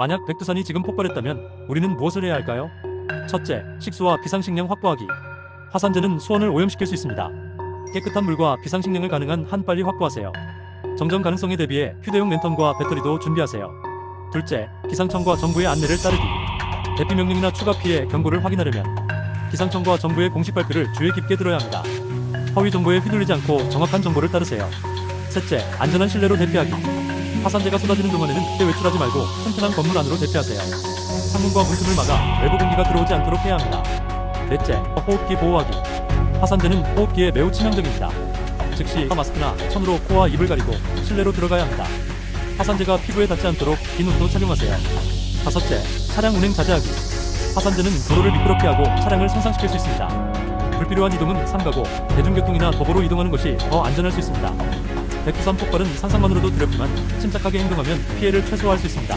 만약 백두산이 지금 폭발했다면 우리는 무엇을 해야 할까요? 첫째, 식수와 비상식량 확보하기. 화산재는 수온을 오염시킬 수 있습니다. 깨끗한 물과 비상식량을 가능한 한 빨리 확보하세요. 정전 가능성에 대비해 휴대용 랜턴과 배터리도 준비하세요. 둘째, 기상청과 정부의 안내를 따르기. 대피 명령이나 추가 피해 경고를 확인하려면 기상청과 정부의 공식 발표를 주의 깊게 들어야 합니다. 허위 정보에 휘둘리지 않고 정확한 정보를 따르세요. 셋째, 안전한 실내로 대피하기. 화산재가 쏟아지는 동안에는 크게 외출하지 말고 튼튼한 건물 안으로 대피하세요. 창문과 문틈을 막아 외부 공기가 들어오지 않도록 해야 합니다. 넷째, 호흡기 보호하기. 화산재는 호흡기에 매우 치명적입니다. 즉시 마스크나 천으로 코와 입을 가리고 실내로 들어가야 합니다. 화산재가 피부에 닿지 않도록 긴 옷도 착용하세요. 다섯째, 차량 운행 자제하기. 화산재는 도로를 미끄럽게 하고 차량을 손상시킬 수 있습니다. 불필요한 이동은 삼가고 대중교통이나 도보로 이동하는 것이 더 안전할 수 있습니다. 백두산 폭발은 상상만으로도 두렵지만 침착하게 행동하면 피해를 최소화할 수 있습니다.